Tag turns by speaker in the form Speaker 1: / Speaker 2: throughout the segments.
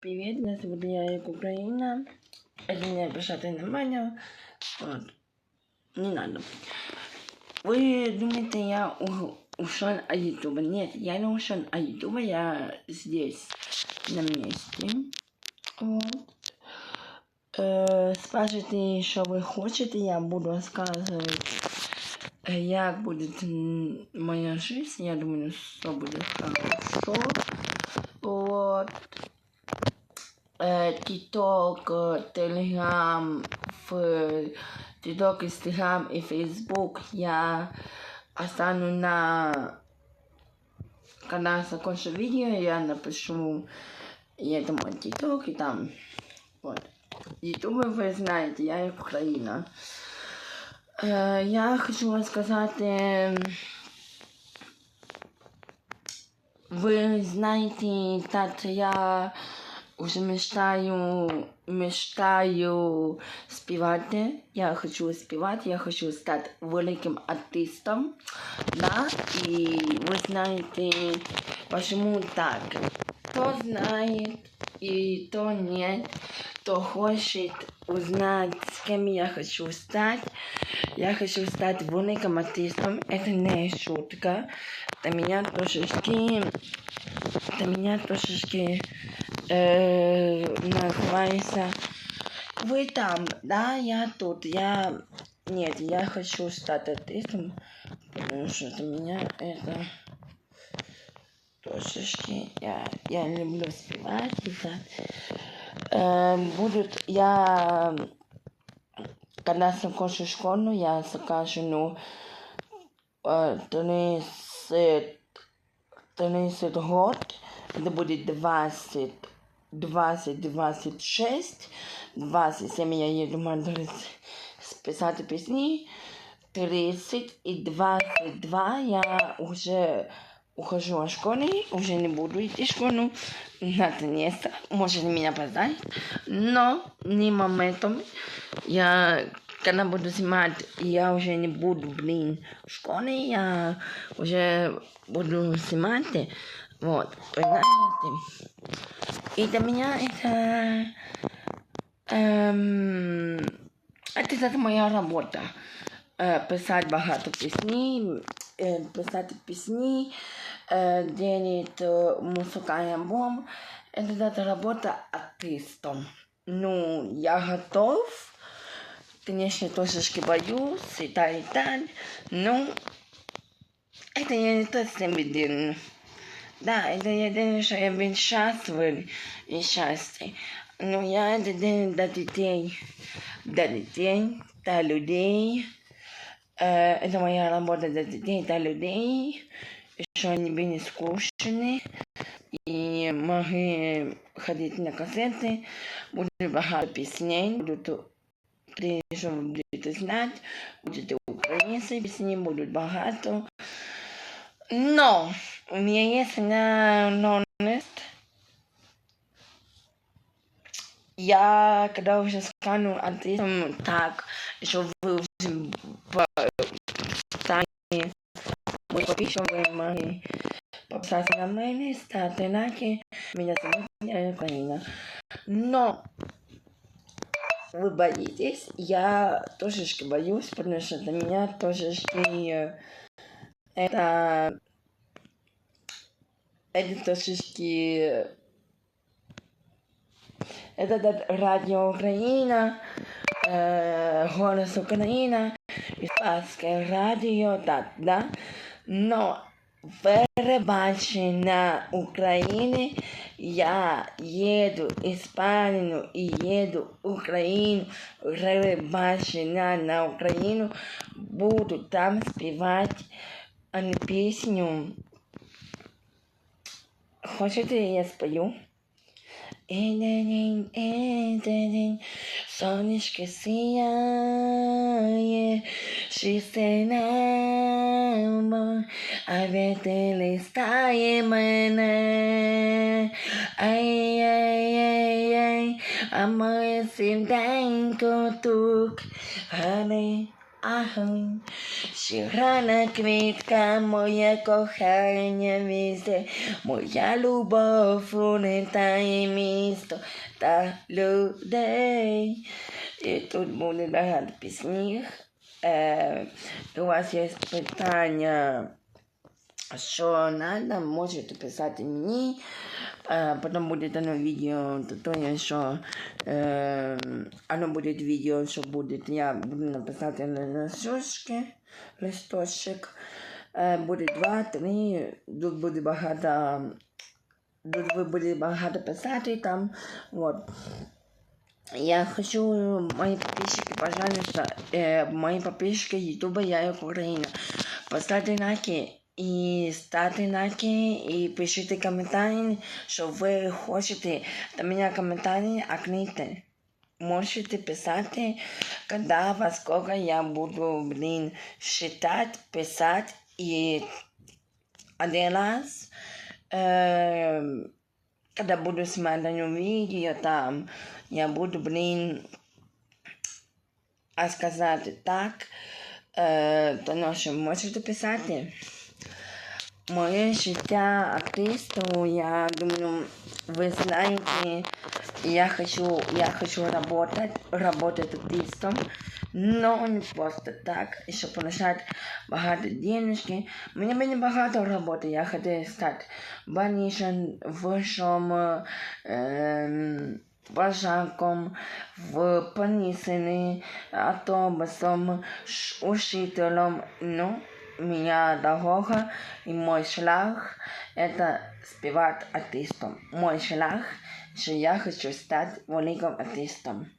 Speaker 1: Привет, меня зовут Ярик Украина. Это не обижайте на меня. Вот. Не надо. Вы думаете, я ушел от Ютуба? Нет, я не ушел от Ютуба, я здесь, на месте. Вот. Е, Скажете, що ви хочете, я буду розказувати, е, як буде м, моя жизнь. Я думаю, все буде хорошо. Вот. Е, Тікток, е, Телеграм, в Тікток, Інстаграм і Фейсбук я остану на когда закончу видео, я напишу, я это мой тикток, и там, вот. Ютубы вы знаете, я из Украина. Э, я хочу рассказать, э, вы знаете, так я уже мечтаю, мечтаю спевать. Я хочу спевать, я хочу стать великим артистом. Да, и вы знаете, почему так. Кто знает и кто нет, кто хочет узнать, с кем я хочу стать. Я хочу стать великим артистом. Это не шутка. Для меня трошечки, для меня трошечки э, называется вы там, да, я тут, я... Нет, я хочу стать артистом, потому что для меня это трошечки... Я, я люблю спевать и так. Э, будут... Я... Когда закончу школу, я закажу, ну, э, 30, 30 год. Это будет 20, 20, 26, 27 я еду в Мадрид писать песни. 30 и 22 я уже ухожу от школы, уже не буду идти в школу, наконец-то, может меня поздать, но не моментом, я, когда буду снимать, я уже не буду, блин, в школе, я уже буду снимать, вот, понимаете? И для меня это, эм, это, это моя работа. Е, писати багато пісні, е, писати пісні, е, делать е, музыкальный альбом. Это, это работа артистом. Ну, я готов. Конечно, трошечки боюсь и так, и так. Но это я не то себе делаю. Да, это я делаю, что я был счастлив и счастлив. Но я это делаю для детей. Для детей, для людей. Э, это моя работа для детей, для людей, что они были скучны и могли ходить на концерты, будут багато пісней, будуть те, що ви будете знати, будете українські пісні, будуть багато. Но меня есть одна новость. Я, когда уже стану артистом, так, что вы уже станете подписчик, вы могли подписаться на мене, ставьте лайки. Меня зовут Украина. Но вы боитесь, я трошечки боюсь, потому что для меня э, это это трошечки это да- радио Украина, э, голос Украина, Іспанське радіо, так, да? Но перебачення України я їду в Іспанію і їду в Україну, перебачення на Україну, буду там співати а Roger Dias Paiu. Só me esquecia Și se neamă Avetele stai mâine Ai, ai, ai, ai Amăsim de-ai tu Hale, ahai Ахай, Чиграна квітка, моє кохання місце, моя любов унитає місто та людей. І тут буде багато піснів. Е, у вас є питання, Що треба, можете писати мені. Е, потім буде дано відео, то що е, оно буде відео, що буде, я буду написати на листочки, листочок. Е, буде два, три, тут буде багато, тут ви буде багато писати там, вот. Я хочу, мои подписчики, пожалуйста, э, мои подписчики Ютуба Я Украина, поставьте лайки і ставте лайки, і пишіть коментарі, що ви хочете. До мене коментарі окните. Можете писати, когда во сколько я буду, блин, считать, писать и один раз, э, когда буду смотреть видео там, я буду, блин, а сказать так, э, то що можете писати. Моє життя артисту, я думаю, вы знаете, я хочу, я хочу работать, работать артистом, но не просто так, еще получать багато денежки. Мені мені багато роботи, я хочу стати больничным, высшим, э, вожаком, в понесенный автобусом, учителем, ну, меня дорога и мой шлях – это спевать артистом. Мой шлях, что я хочу стать великим артистом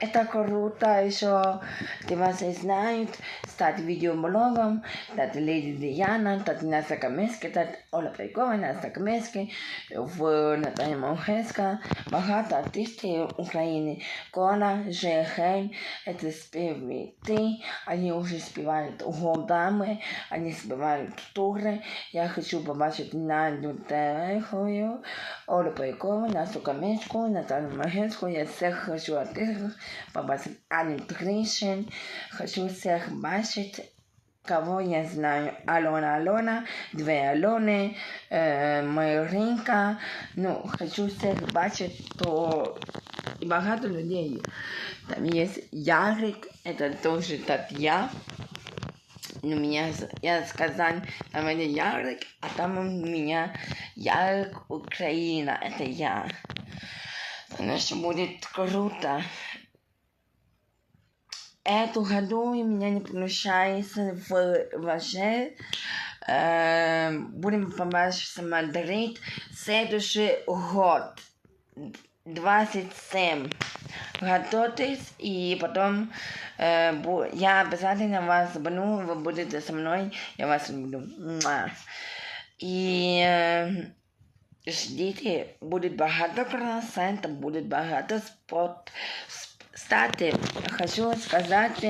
Speaker 1: Это круто, еще ты вас знают, стать видеоблогом, стать Леди Диана, стать Настя Камески, стать Оля Пайкова, Настя Камески, в Наталья Малхеска, багато артистів України. Кола, Жехель, это спевиты, они уже спевают годами, они спевают тури. Я хочу побачити Надю Терехою, Олю Пайкову, Настю Камеску, Наталю Малхеску, я всех хочу артистів побачить Аню Тришин. Хочу всех бачить, кого я знаю. Алона Алона, две Алоны, э, Маринка. Ну, хочу всех бачить, то и багато людей. Там есть Ярик, это тоже Татья. Ну, меня, я сказал, там это Ярик, а там у меня Ярик Украина, это я. Конечно, будет круто. Эту году у меня не получается в Важе. Э, будем побачить Мадрид. Следующий год. 27. Готовьтесь, и потом э, я обязательно вас забану, вы будете со мной, я вас люблю. И э, ждите, будет багато красоты, будет багато спорт, Кстати, хочу сказать,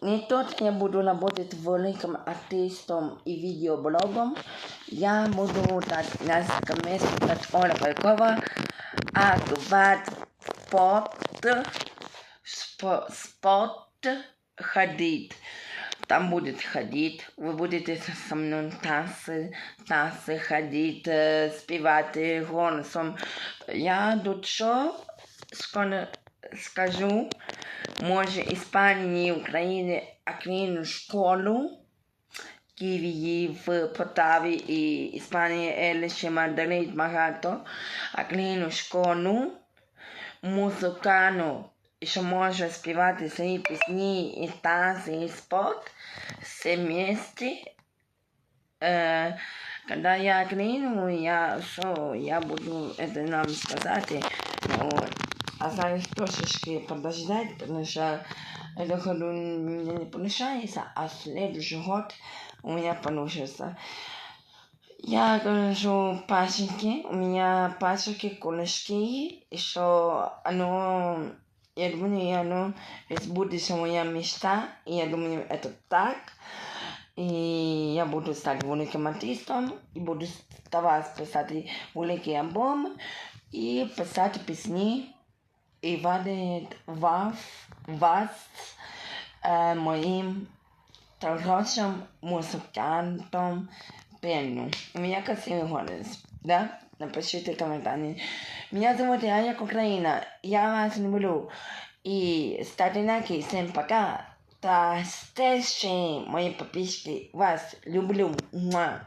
Speaker 1: не только я буду работать великим артистом и видеоблогом, я буду так несколько месяцев Оля Пайкова отдавать спорт, спорт ходить. Там будет ходить, вы будете со мной танцы, танцы ходить, спевать голосом. Я тут что скоро скажу, може Іспанії, України, Україну школу, Києві, в Полтаві і Іспанії, Еліші, Мадрид, багато, Україну школу, музикану, що може співати свої пісні і танці, і спорт, все вместе. Э, когда я клину, я что, я буду это нам сказать. Вот. Осталось трошечки подождать, потому что это году у не получается, а следующий год у меня получится. Я говорю пасеки, у меня пасеки, кулешки, еще оно, я думаю, оно будущего моя мечта, и я думаю, это так. И я буду стать великим артистом, и буду ставать писать великий альбом, и писать песни, вас э, моим хорошим музыкантом Бенну. У меня красивый голос, да? Напишите комментарии. Меня зовут Яня Украина. Я вас люблю. И ставьте лайки. Всем пока. До встречи, мои подписчики. Вас люблю. Муа.